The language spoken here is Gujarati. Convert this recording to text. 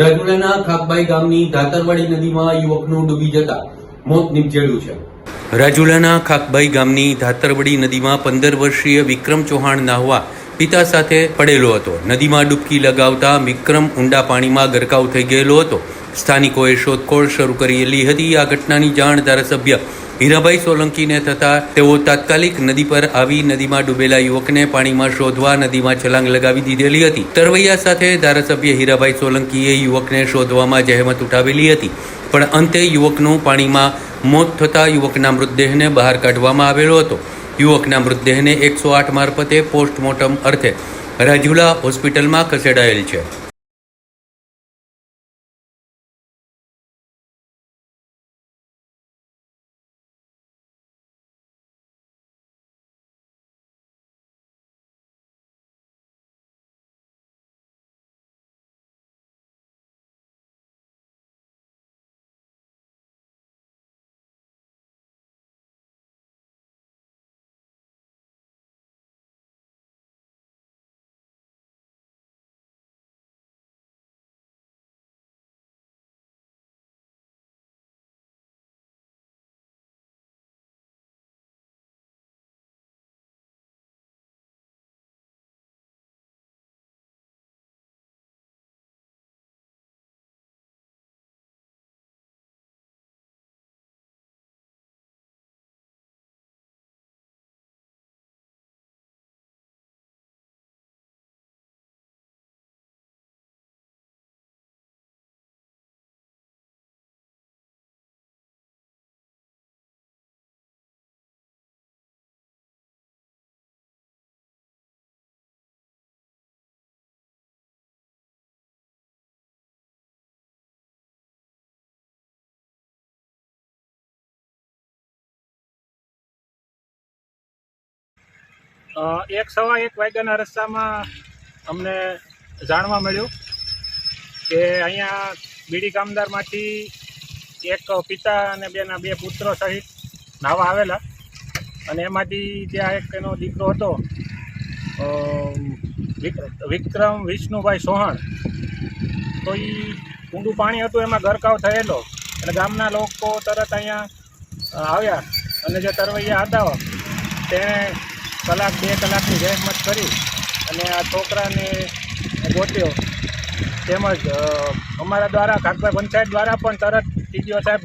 રાજુલાના ખાકબાઈ ગામની ધાતરવાડી નદીમાં યુવકનું ડૂબી જતા મોત નિપજેલું છે. રાજુલાના ખાકબાઈ ગામની ધાતરવડી નદીમાં પંદર વર્ષીય વિક્રમ ચૌહાણ નાહવા પિતા સાથે પડેલો હતો. નદીમાં ડૂબકી લગાવતા વિક્રમ ઊંડા પાણીમાં ગરકાવ થઈ ગયેલો હતો. સ્થાનિકોએ શોધખોળ શરૂ કરેલી હતી આ ઘટનાની જાણ ધારાસભ્ય હીરાભાઈ સોલંકીને થતા તેઓ તાત્કાલિક નદી પર આવી નદીમાં ડૂબેલા યુવકને પાણીમાં શોધવા નદીમાં છલાંગ લગાવી દીધેલી હતી. તરવૈયા સાથે ધારાસભ્ય હીરાભાઈ સોલંકીએ યુવકને શોધવામાં જહેમત ઉઠાવેલી હતી. પણ અંતે યુવકનું પાણીમાં મોત થતાં યુવકના મૃતદેહને બહાર કાઢવામાં આવેલો હતો. યુવકના મૃતદેહને એકસો આઠ મારફતે પોસ્ટમોર્ટમ અર્થે રાજુલા હોસ્પિટલમાં ખસેડાયેલ છે. એક સવા એક વાગ્યાના રસ્તામાં અમને જાણવા મળ્યું કે અહીંયા બીડી કામદારમાંથી એક પિતા અને બેના બે પુત્રો સહિત નાવા આવેલા. અને એમાંથી ત્યાં એક એનો દીકરો હતો વિક્રમ વિષ્ણુભાઈ સોહણ. તો એ ઊંડું પાણી હતું, એમાં ગરકાવ થયેલો. એટલે ગામના લોકો તરત અહીંયા આવ્યા. અને જે તરવૈયા હતા તેણે કલાક, બે કલાકની જહેમત કરી અને આ છોકરાને ગોત્યો. તેમજ અમારા દ્વારા કાકભાઈ પંચાયત દ્વારા પણ તરત ટીડીઓ સાહેબ